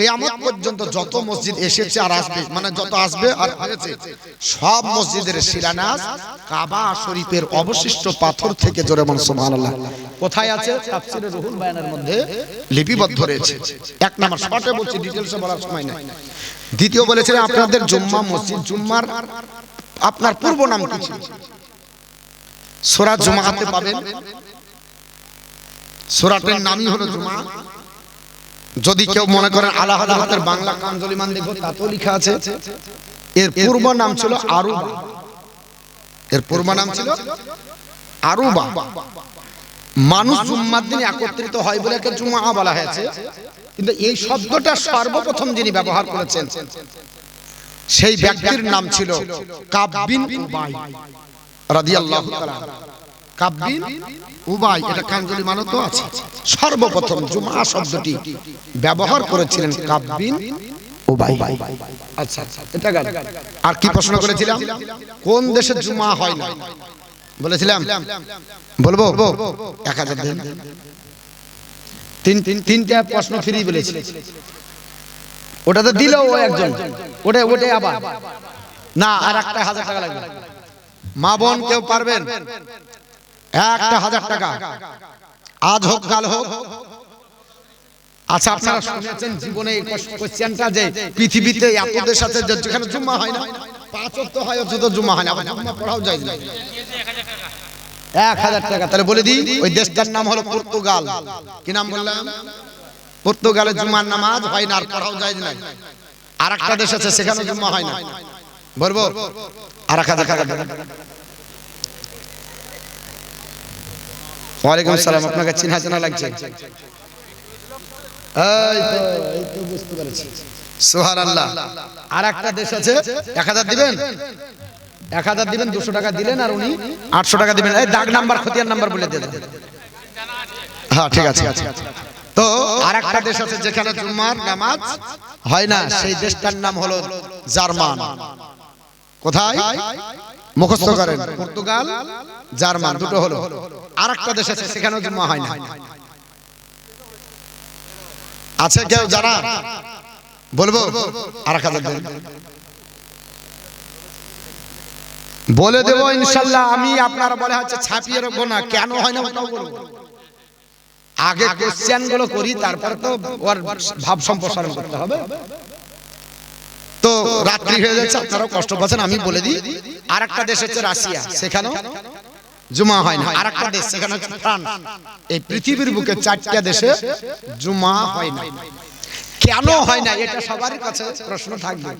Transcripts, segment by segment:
কেয়ামত পর্যন্ত যত মসজিদ এসেছে আর আসবে মানে যত আসবে আর হয়েছে সব মসজিদের শিলান্যাস কাবা শরীফের অবশিষ্ট পাথর থেকে জোরে মন সুবহানাল্লাহ। কোথায় আছে? তাফসিরে রুহুল বায়ানের মধ্যে লিপিবদ্ধ রয়েছে। এক নাম্বার শর্টে বলছি ডিটেইলসে বলার সময় নেই। দ্বিতীয় বলেছিলেন আপনাদের জুম্মা মসজিদ জুম্মার আপনার পূর্ব নাম কি? ছিল সূরা জুমাতে পাবেন। সূরাটির নামই হলো জুমা। যদি কেউ মনে করেন আলাহ হাতের বাংলা কাঞ্জলিমান দেখব তাতেও লেখা আছে। এর পূর্ব নাম ছিল আরুবা। এর পূর্ব নাম ছিল আরুবা। মানুষ জুম্মার দিন একত্রিত হয় বলে একে জুমা বলা হয়েছে। কিন্তু এই শব্দটা সর্বপ্রথম যিনি ব্যবহার করেছেন সেই ব্যক্তির নাম ছিল কাব্বিন উবাই। রাদিয়াল্লাহু তাআলা। কাব্বিন উবাই, এটা কাঞ্জলি মানো তো আছে। সর্বপ্রথম জুমা শব্দটি ব্যবহার করেছিলেন কাব্বিন আচ্ছা আর কি প্রশ্ন করেছিলাম? কোন দেশে জুমা হয় না? বলেছিলাম। বলব? এক হাজার তিন তিন, তিনটা প্রশ্ন ফ্রি বলেছি। ওটা তো দিল একজন। ওটা ওটাই আবার। না, আর একটা হাজার টাকা লাগবে। মা বোন কেউ পারবেন? একটা হাজার টাকা। আজ হোক, কাল হোক। আচ্ছা আপনারা শুনেছেন জীবনে কোশ্চেনটা যে পৃথিবীতে এত দেশ আছে যে যেখানে জুম্মা হয় না হয় হয় না পড়াও যায় এক হাজার টাকা, তাহলে বলে ওই দেশটার নাম হলো পর্তুগাল। কি নাম পর্তুগালে জুমার নামাজ হয় পড়াও যায় না। আর একটা দেশ আছে সেখানে জুম্মা হয় না। বলব? আর এক হাজার টাকা দেবেন। ওয়ালাইকুম সালাম আপনাকে চিনা চেনা লাগছে। এই তো এই তো বুঝতে পেরেছি। সুবহানাল্লাহ। আর একটা দেশ আছে এক হাজার দিবেন? এক হাজার দিবেন। দুশো টাকা দিলেন আর উনি আটশো টাকা দিবেন। এই দাগ নাম্বার খতিয়ান নাম্বার বলে দিয়ে দেন। হ্যাঁ ঠিক আছে তো আর একটা দেশ আছে যেখানে জুম্মার নামাজ হয় না সেই দেশটার নাম হলো জার্মান। কোথায়? মুখস্থ করেন। পর্তুগাল জার্মান দুটো হলো। আর একটা দেশ আছে সেখানেও জুম্মা হয় না। আছে কেউ যারা? বলব? আর এক হাজার বলে দেবো ইনশাল্লাহ আমি আপনার বলে হচ্ছে ছাপিয়ে রাখব না। কেন হয় না বলব। আগে কোশ্চেনগুলো করি তারপর তো ওর ভাব সম্প্রসারণ করতে হবে। তো রাত্রি হয়ে যাচ্ছে আপনারাও কষ্ট পাচ্ছেন আমি বলে দিই। আর একটা দেশ হচ্ছে রাশিয়া। সেখানেও জুমা হয় না আর একটা দেশ সেখানে হচ্ছে ফ্রান্স এই পৃথিবীর বুকে চারটা দেশে জুমা হয় না কেন হয় না এটা সবার কাছে প্রশ্ন থাকবে।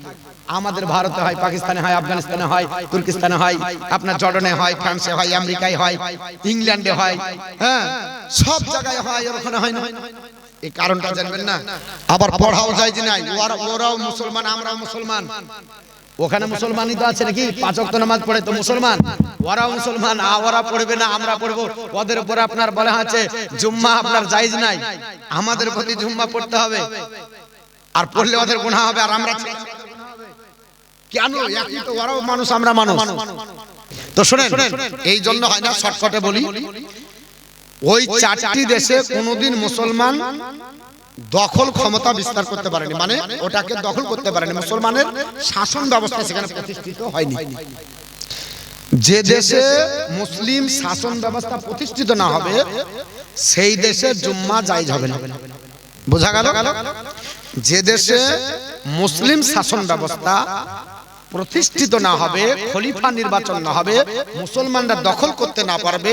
আমাদের ভারতে হয় পাকিস্তানে হয় আফগানিস্তানে হয় তুর্কিস্তানে হয় আপনার জর্ডনে হয় ফ্রান্সে হয় আমেরিকায় হয় ইংল্যান্ডে হয়। হ্যাঁ। সব জায়গায় হয় ওখানে হয় না এই কারণটা জানবেন না। আবার পড়াও যায় যে নাই। ওরা ওরাও মুসলমান আমরাও মুসলমান। ওখানে মুসলমানই তো আছে নাকি? পাঁচ ওয়াক্ত নামাজ পড়ে তো মুসলমান। ওরাও মুসলমান ওরা পড়বে না, আমরা পড়ব। ওদের উপরে আপনার বলা আছে জুম্মা আপনার জায়েজ নাই। আমাদের প্রতি জুম্মা পড়তে হবে। আর পড়লে ওদের গুনাহ হবে, আর আমরা কেন? তো ওরাও মানুষ, আমরা মানুষ। তো শুনেন, এই জন্য হয় না, শর্টকাটে বলি। ওই চারটি দেশে কোনোদিন মুসলমান দখল ক্ষমতা বিস্তার করতে পারেনি। মানে ওটাকে দখল করতে পারেনি। মুসলমানের শাসন ব্যবস্থা সেখানে প্রতিষ্ঠিত হয়নি। যে দেশে মুসলিম শাসন ব্যবস্থা প্রতিষ্ঠিত না হবে, সেই দেশে জুম্মা জায়েজ হবে না। বোঝা গেল? যে দেশে মুসলিম শাসন ব্যবস্থা প্রতিষ্ঠিত না হবে, খলিফা নির্বাচন না হবে, মুসলমানরা দখল করতে না পারবে,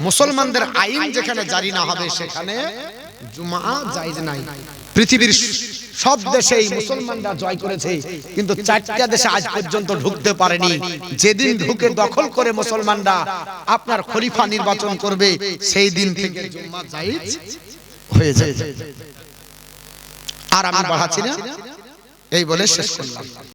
মুসলমানদের আইন যেখানে জারি না হবে, সেখানে জুমা জায়েজ নাই। পৃথিবীর সব দেশেই মুসলমানরা জয় করেছে কিন্তু চারটা দেশে আজ পর্যন্ত ঢুকতে পারেনি। যেদিন ঢুকে দখল করে মুসলমানরা আপনার খলিফা নির্বাচন করবে সেই দিন থেকে জুম্মা জায়েজ হয়ে যায় আর আমি বাড়াচ্ছি না? এই বলে শেষ করলাম।